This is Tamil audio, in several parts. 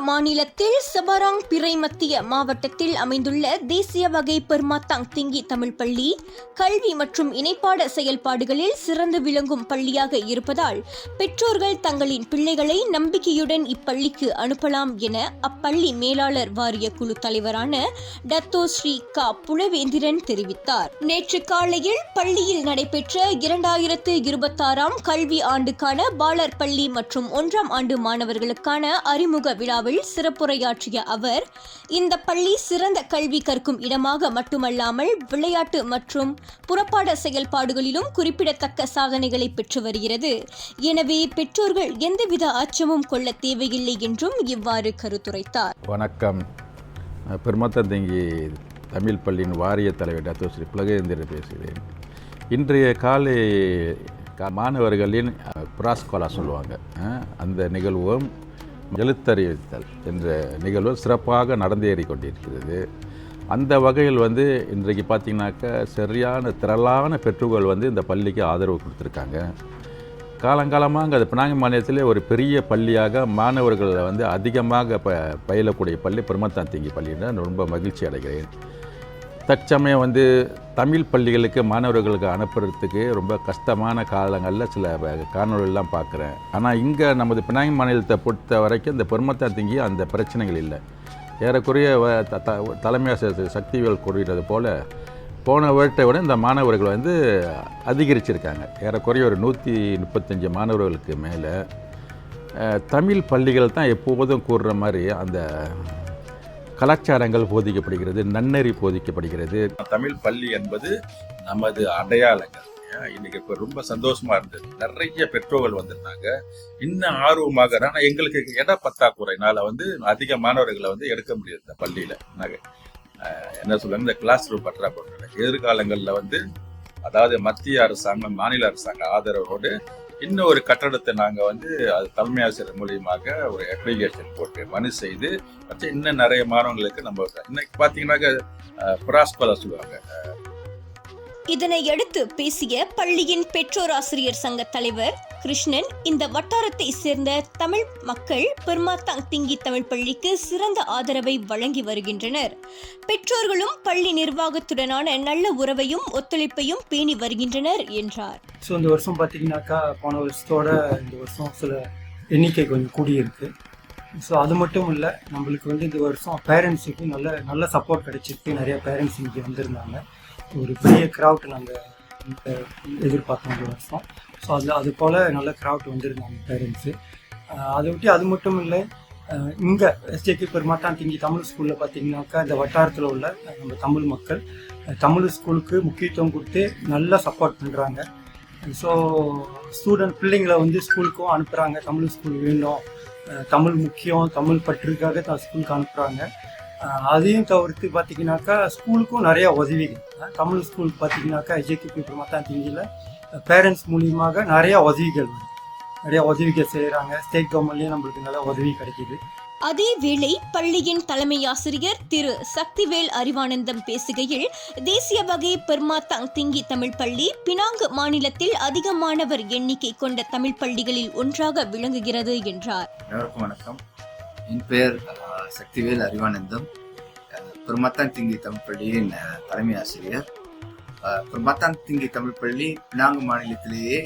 மாநிலத்தில் சபராங் பிறை மத்திய மாவட்டத்தில் அமைந்துள்ள தேசிய வகை பெர்மாத்தாங் திங்கி தமிழ் பள்ளி கல்வி மற்றும் இணைப்பாட செயல்பாடுகளில் சிறந்து விளங்கும் பள்ளியாக இருப்பதால் பெற்றோர்கள் தங்களின் பிள்ளைகளை நம்பிக்கையுடன் இப்பள்ளிக்கு அனுப்பலாம் என அப்பள்ளி மேலாளர் வாரிய குழு தலைவரான டத்தோ ஸ்ரீ கா. புலவேந்திரன் தெரிவித்தார். நேற்று காலையில் பள்ளியில் நடைபெற்ற இரண்டாயிரத்து இருபத்தாறாம் கல்வி ஆண்டுக்கான பாலர் பள்ளி மற்றும் ஒன்றாம் ஆண்டு மாணவர்களுக்கான அறிமுக விழாவில் சிறப்புரையாற்றிய அவர் இந்த பள்ளி சிறந்த கல்வி கற்கும் இடமாக மட்டுமல்லாமல் விளையாட்டு மற்றும் புறப்பாட செயல்பாடுகளிலும் குறிப்பிடத்தக்க சாதனைகளை பெற்று வருகிறது. எனவே பெற்றோர்கள் எந்தவித அச்சமும் கொள்ள தேவையில்லை என்றும் இவ்வாறு கருத்துரைத்தார். வணக்கம். பெருமத்தந்தங்கி தமிழ் பள்ளியின் வாரிய தலைவர் டாக்டர் ஸ்ரீ புலகேந்திரன் பேசுகிறேன். இன்றைய காலை மாணவர்களின் புராஸ்கோலா சொல்லுவாங்க. அந்த நிகழ்வும் எழுத்தறிவித்தல் என்ற நிகழ்வு சிறப்பாக நடந்தேறி கொண்டிருக்கிறது அந்த வகையில் வந்து இன்றைக்கு பார்த்திங்கனாக்கா சரியான திரளான பெற்றோர்கள் வந்து இந்த பள்ளிக்கு ஆதரவு கொடுத்துருக்காங்க. காலங்காலமாக அங்கே பினாங்கி மாநிலத்திலே ஒரு பெரிய பள்ளியாக மாணவர்கள் வந்து அதிகமாக ப பயிலக்கூடிய பள்ளி பெருமத்தாந்திங்கி பள்ளின்னு ரொம்ப மகிழ்ச்சி அடைகிறேன். தற்சமயம் வந்து தமிழ் பள்ளிகளுக்கு மாணவர்களுக்கு அனுப்புறதுக்கு ரொம்ப கஷ்டமான காலங்களில் சில வ- பார்க்குறேன். ஆனால் இங்கே நமது பினாங்கி மாநிலத்தை பொறுத்த வரைக்கும் இந்த பெருமத்தா திங்கி அந்த பிரச்சனைகள் இல்லை. ஏறக்குறைய வ- தலைமை ஆசிரியர் சக்திவேல் கூறுகிறது போல் போன வருடத்தை விட இந்த மாணவர்கள் வந்து அதிகரிச்சிருக்காங்க. ஏறக்குறைய ஒரு நூற்றி முப்பத்தஞ்சு மாணவர்களுக்கு மேலே தமிழ் பள்ளிகள் தான் எப்போதும் கூறுற மாதிரி அந்த கலாச்சாரங்கள் போதிக்கப்படுகிறது நன்னெறி போதிக்கப்படுகிறது. தமிழ் பள்ளி என்பது நமது அடையாளங்கள். ஏன்? இன்னைக்கு இப்போ ரொம்ப சந்தோஷமா இருந்தது. நிறைய பெற்றோர்கள் வந்திருந்தாங்க. இன்னும் ஆர்வமாக ஆனால் எங்களுக்கு இட பத்தாக்குறைனால வந்து அதிக மாணவர்களை வந்து எடுக்க முடியாது இந்த நாங்கள் என்ன சொல்லுவாங்க இந்த கிளாஸ் ரூம் பற்றாக்குறை எதிர்காலங்களில் வந்து அதாவது மத்திய அரசாங்கம் மாநில அரசாங்க ஆதரவோடு இன்னும் ஒரு கட்டடத்தை நாங்கள் வந்து அது தலைமை ஆசிரியர் மூலியமாக ஒரு அப்ளிகேஷன் போட்டு மனு செய்து மற்ற இன்னும் நிறைய மாணவங்களுக்கு நம்ம இன்னைக்கு பார்த்தீங்கன்னாக்க புராஸ்கோலா சொல்லுவாங்க. இதனையடுத்து பேசிய பள்ளியின் பெற்றோர் ஆசிரியர் சங்க தலைவர் கிருஷ்ணன் இந்த வட்டாரத்தை சேர்ந்த தமிழ் மக்கள் பெருமாத்தாங் திங்கி தமிழ் பள்ளிக்கு சிறந்த ஆதரவை வழங்கி வருகின்றனர். பெற்றோர்களும் பள்ளி நிர்வாகத்துடனான நல்ல உறவையும் ஒத்துழைப்பையும் பேணி வருகின்றனர் என்றார். ஸோ இந்த வருஷம் பார்த்தீங்கன்னாக்கா போன வருஷத்தோட இந்த வருஷம் சில எண்ணிக்கை கொஞ்சம் கூடியிருக்கு. ஸோ அது மட்டும் இல்லை நம்மளுக்கு வந்து இந்த வருஷம் பேரண்ட்ஸுக்கு நல்ல நல்ல சப்போர்ட் கிடைச்சிருக்கு. நிறைய பேரண்ட்ஸ் இங்கே வந்திருந்தாங்க. ஒரு பெரிய க்ரௌட் நாங்கள் எதிர்பார்த்தோம் ஒரு வருஷம் ஸோ அதில் அது போல் நல்ல க்ரௌட் வந்திருந்தாங்க பேரண்ட்ஸு அதை விட்டு அது மட்டும் இல்லை இங்கே எஸ்ஜேகே பெருமாட்டான் திங்கி தமிழ் ஸ்கூலில் பார்த்தீங்கன்னாக்கா இந்த வட்டாரத்தில் உள்ள நம்ம தமிழ் மக்கள் தமிழ் ஸ்கூலுக்கு முக்கியத்துவம் கொடுத்து நல்லா சப்போர்ட் பண்ணுறாங்க ஸோ ஸ்டூடெண்ட் பிள்ளைங்களை வந்து ஸ்கூலுக்கும் அனுப்புகிறாங்க தமிழ் ஸ்கூல் வேணும். தமிழ் முக்கியம். தமிழ் பற்றுக்காக தான் ஸ்கூலுக்கு அனுப்புகிறாங்க அதையும் தவிர்த்து பார்த்தீங்கன்னாக்கா ஸ்கூலுக்கும் நிறையா உதவிகள். தமிழ் ஸ்கூல் பார்த்தீங்கன்னாக்கா எஜேகேபி பிரமத்தான் திங்கியில் பேரண்ட்ஸ் மூலியமாக நிறைய உதவிகள் நிறைய உதவிகள் செய்கிறாங்க ஸ்டேட் கவர்மெண்ட்லேயும் நம்மளுக்கு நல்ல உதவி கிடைக்கிது. அதேவேளை பள்ளியின் தலைமை ஆசிரியர் திரு சக்திவேல் அறிவானந்தம் பேசுகையில் தேசிய வகை பெர்மாத்தாங் திங்கி தமிழ் பள்ளி பினாங்கு மாநிலத்தில் அதிக மாணவர் எண்ணிக்கை கொண்ட தமிழ் பள்ளிகளில் ஒன்றாக விளங்குகிறது என்றார். வணக்கம். என் பெயர் சக்திவேல் அறிவானந்தம். பெருமத்தான் திங்கி தமிழ் பள்ளியின் தலைமை ஆசிரியர். அஹ், பெருமத்தான் திங்கி தமிழ் பள்ளி பினாங்கு மாநிலத்திலேயே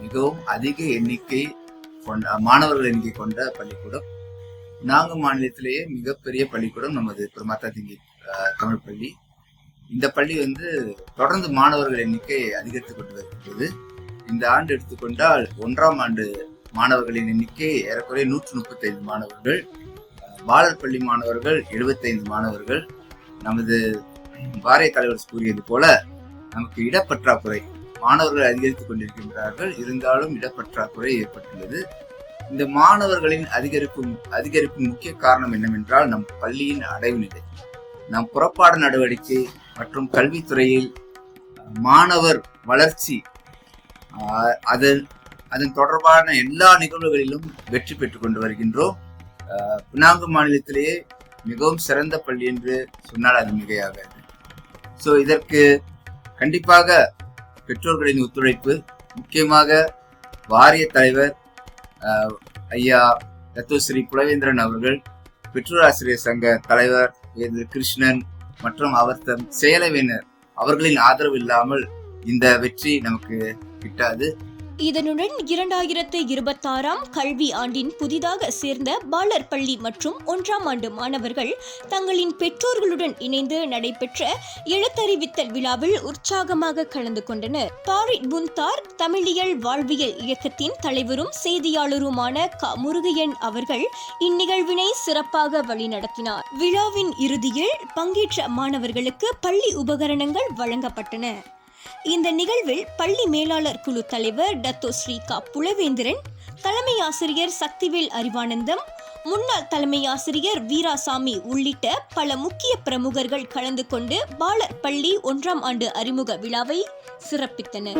மிகவும் அதிக எண்ணிக்கை கொண்ட மாணவர்கள் எண்ணிக்கை கொண்ட பள்ளிக்கூடம். பினாங்கு மாநிலத்திலேயே மிகப்பெரிய பள்ளிக்கூடம் நமது பெருமத்தான் திங்கி தமிழ் பள்ளி இந்த பள்ளி வந்து தொடர்ந்து மாணவர்கள் எண்ணிக்கை அதிகரித்து கொண்டு வருகிறது. இந்த ஆண்டு எடுத்துக்கொண்டால் ஒன்றாம் ஆண்டு மாணவர்களின் எண்ணிக்கை ஏறக்குறைய நூற்று முப்பத்தைந்து மாணவர்கள் பாலர் பள்ளி மாணவர்கள் எழுபத்தைந்து மாணவர்கள் நமது வாரிய தலைவர் கூறியது போல நமக்கு இடப்பற்றாக்குறை மாணவர்கள் அதிகரித்துக் கொண்டிருக்கின்றார்கள். இருந்தாலும் இடப்பற்றாக்குறை ஏற்பட்டுள்ளது. இந்த மாணவர்களின் அதிகரிக்கும் அதிகரிக்கும் முக்கிய காரணம் என்னவென்றால் நம் பள்ளியின் அடைவு நிலை. நம் புறப்பாடு நடவடிக்கை மற்றும் கல்வித்துறையில் மாணவர் வளர்ச்சி அதன் அதன் தொடர்பான எல்லா நிகழ்வுகளிலும் வெற்றி பெற்று கொண்டு வருகின்றோம். பினாங்கு மாநிலத்திலேயே மிகவும் சிறந்த பள்ளி என்று சொன்னால் அது மிகையாகாது. ஸோ இதற்கு கண்டிப்பாக பெற்றோர்களின் ஒத்துழைப்பு முக்கியமாக வாரிய தலைவர் ஐயா தத்துவஸ்ரீ குலவேந்திரன் அவர்கள் பெற்றோர் ஆசிரியர் சங்க தலைவர் வேது கிருஷ்ணன் மற்றும் அவர் தம் செயலவினர் அவர்களின் ஆதரவு இல்லாமல் இந்த வெற்றி நமக்கு கிட்டாது. இதனுடன் இரண்டாயிரத்து இருபத்தாறாம் கல்வி ஆண்டின் புதிதாக சேர்ந்த பாலர் பள்ளி மற்றும் ஒன்றாம் ஆண்டு மாணவர்கள் தங்களின் பெற்றோர்களுடன் இணைந்து நடைபெற்ற எழுத்தறிவித்தல் விழாவில் உற்சாகமாக கலந்து கொண்டனர். பாரிட் புந்தார் தமிழியல் வாழ்வியல் இயக்கத்தின் தலைவரும் செய்தியாளருமான க. முருகையன் அவர்கள் இந்நிகழ்வினை சிறப்பாக வழிநடத்தினார். விழாவின் இறுதியில் பங்கேற்ற மாணவர்களுக்கு பள்ளி உபகரணங்கள் வழங்கப்பட்டன. இந்த நிகழ்வில் பள்ளி மேலாளர் குழு தலைவர் டத்தோ ஸ்ரீகா புலவேந்திரன் தலைமை ஆசிரியர் சக்திவேல் அறிவானந்தம் முன்னாள் தலைமை ஆசிரியர் வீராசாமி உள்ளிட்ட பல முக்கிய பிரமுகர்கள் கலந்து கொண்டு பாலர் பள்ளி ஒன்றாம் ஆண்டு அறிமுக விழாவை சிறப்பித்தனர்.